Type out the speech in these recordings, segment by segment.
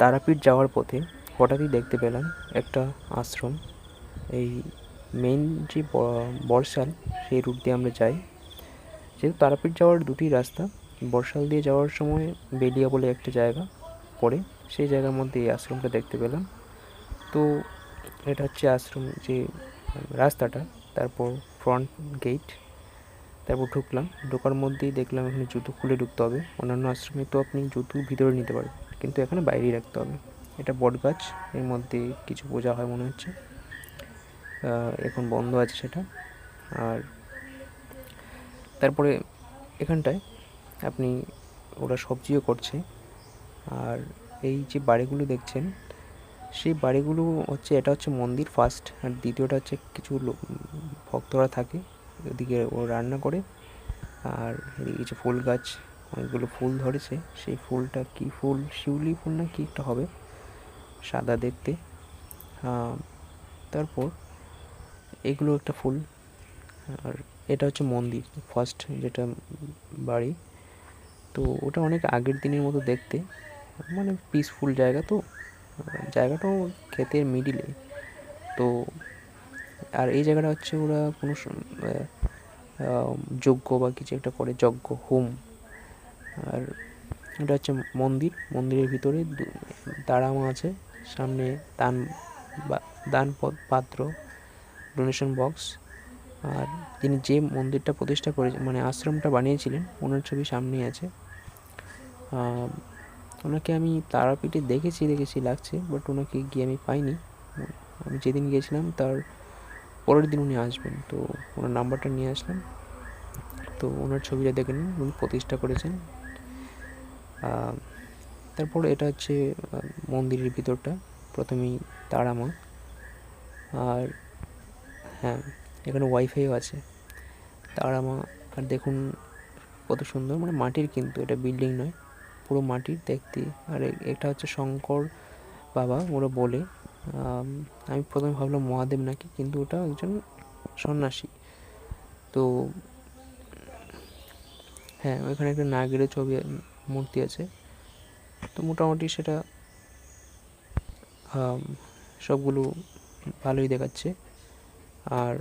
তারাপীঠ যাওয়ার পথে হঠাৎই দেখতে পেলাম একটা আশ্রম। এই মেন যে বর্ষাল, সেই রুট দিয়ে আমরা যাই। যেহেতু তারাপীঠ যাওয়ার দুটি রাস্তা, বর্ষাল দিয়ে যাওয়ার সময় বেলিয়া বলে একটা জায়গা পড়ে, সেই জায়গার মধ্যে এই আশ্রমটা দেখতে পেলাম। তো এটা হচ্ছে আশ্রম যে, রাস্তাটা, তারপর ফ্রন্ট গেট তারপর ঢুকলাম। ঢোকার মধ্যেই দেখলাম এখানে জুতো খুলে ঢুকতে হবে। অন্যান্য আশ্রমে তো আপনি জুতো ভিতরে নিতে পারেন কিন্তু এখানে বাইরেই রাখতে হবে। এটা বট গাছ, এর মধ্যে কিছু বোঝা হয় মনে হচ্ছে। এখন বন্ধ আছে সেটা। আর তারপরে এখানটায় আপনি ওরা সবজিও করছে। আর এই যে বাড়িগুলো দেখছেন, সেই বাড়িগুলো হচ্ছে, এটা হচ্ছে মন্দির ফার্স্ট আর দ্বিতীয়টা হচ্ছে কিছু ভক্তরা থাকে, ওদিকে ও রান্না করে। আর এদিকে কিছু ফুল গাছ অনেকগুলো ফুল ধরেছে। সেই ফুলটা কি ফুল? শিউলি ফুল না কি একটা হবে? সাদা দেখতে। তারপর এগুলো একটা ফুল। আর এটা হচ্ছে মন্দির ফার্স্ট যেটা বাড়ি। তো ওটা অনেক আগের দিনের মতো দেখতে। মানে পিসফুল জায়গা তো। জায়গাটাও ক্ষেতের মিডিলে তো আর এই জায়গাটা হচ্ছে ওরা কোনো যজ্ঞ বা কিছু একটা করে, যজ্ঞ, হোম। আর এটা হচ্ছে মন্দির, মন্দিরের ভিতরে তারা মা আছে, সামনে দান বা দান পাত্র ডোনেশন বক্স আর তিনি যে মন্দিরটা প্রতিষ্ঠা করে মানে আশ্রমটা বানিয়েছিলেন, ওনার ছবি সামনেই আছে। ওনাকে আমি তারাপীঠে দেখেছি দেখেছি, লাগছে বাট ওনাকে গিয়ে আমি পাইনি। আমি যেদিন গিয়েছিলাম, তার পরের দিন উনি আসবেন, তো ওনার নাম্বারটা নিয়ে আসলাম। তো ওনার ছবিটা দেখে নিন, উনি প্রতিষ্ঠা করেছেন। তারপর এটা হচ্ছে মন্দিরের ভিতরটা, প্রথমেই তারা মা আর হ্যাঁ এখানে ওয়াইফাইও আছে। তারা মা আর দেখুন কত সুন্দর মানে মাটির কিন্তু, এটা বিল্ডিং নয়, পুরো মাটির দেখতে। আর এটা হচ্ছে শঙ্কর বাবা, ওরা বলে, আমি প্রথমে ভাবলাম মহাদেব নাকি, কিন্তু ওটা একজন সন্ন্যাসী। তো হ্যাঁ ওইখানে একটা নাগের ছবি মূর্তি আছে। তো মোটামুটি সেটা সবগুলো ভালোই দেখাচ্ছে। আর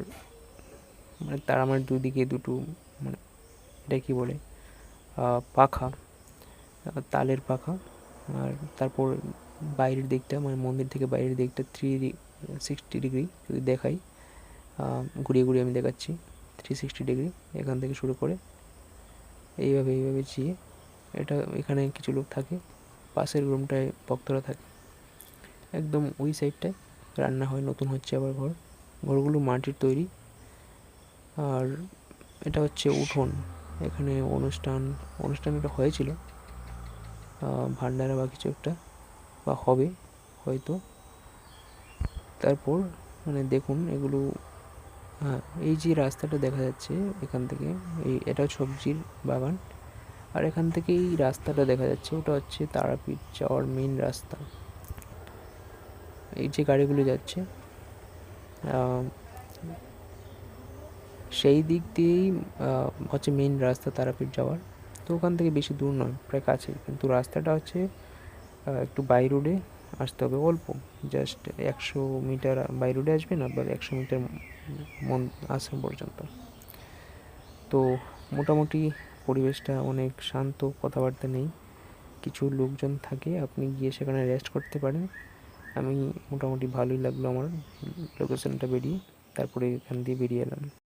মানে তার আমার দুদিকে দুটো মানে এটা কি বলে পাখা তালের পাখা। আর তারপর বাইরের দিকটা মানে মন্দির থেকে বাইরের দিকটা থ্রি সিক্সটি ডিগ্রি যদি দেখাই ঘুরিয়ে ঘুরিয়ে আমি দেখাচ্ছি থ্রি সিক্সটি ডিগ্রি এখান থেকে শুরু করে, এইভাবে এইভাবে চিয়ে এটা এখানে কিছু লোক থাকে, পাশের রুমটায় ভক্তরা থাকে। একদম ওই সাইডটায় রান্না হয়, নতুন হচ্ছে আবার ঘর। ঘরগুলো মাটির তৈরি। আর এটা হচ্ছে উঠোন। এখানে অনুষ্ঠান অনুষ্ঠান একটা হয়েছিল। ভান্ডারা বা কিছু একটা, বা হবে, হয়তো। তারপর মানে দেখুন এগুলো হ্যাঁ এই যে রাস্তাটা দেখা যাচ্ছে এখান থেকে, এই এটা সবজির বাগান। আর এখান থেকে এই রাস্তাটা দেখা যাচ্ছে। ওটা হচ্ছে তারাপীঠ যাওয়ার মেন রাস্তা। এই যে গাড়িগুলো যাচ্ছে সেই দিক দিয়েই হচ্ছে মেন রাস্তা তারাপীঠ যাওয়ার। তো ওখান থেকে বেশি দূর নয়, প্রায় কাছে কিন্তু রাস্তাটা হচ্ছে একটু বাই রোডে আসতে হবে, অল্প। জাস্ট একশো মিটার বাই রোডে আসবেন আবার একশো মিটার মন আশ্রম পর্যন্ত। তো মোটামুটি পরিবেশটা অনেক শান্ত, কথাবার্তা নেই। কিছু লোকজন থাকে, আপনি গিয়ে সেখানে রেস্ট করতে পারেন। আমি মোটামুটি ভালোই লাগল আমার লোকেশনটা বেরিয়ে, তারপরে এখান দিয়ে বেরিয়ে এলাম।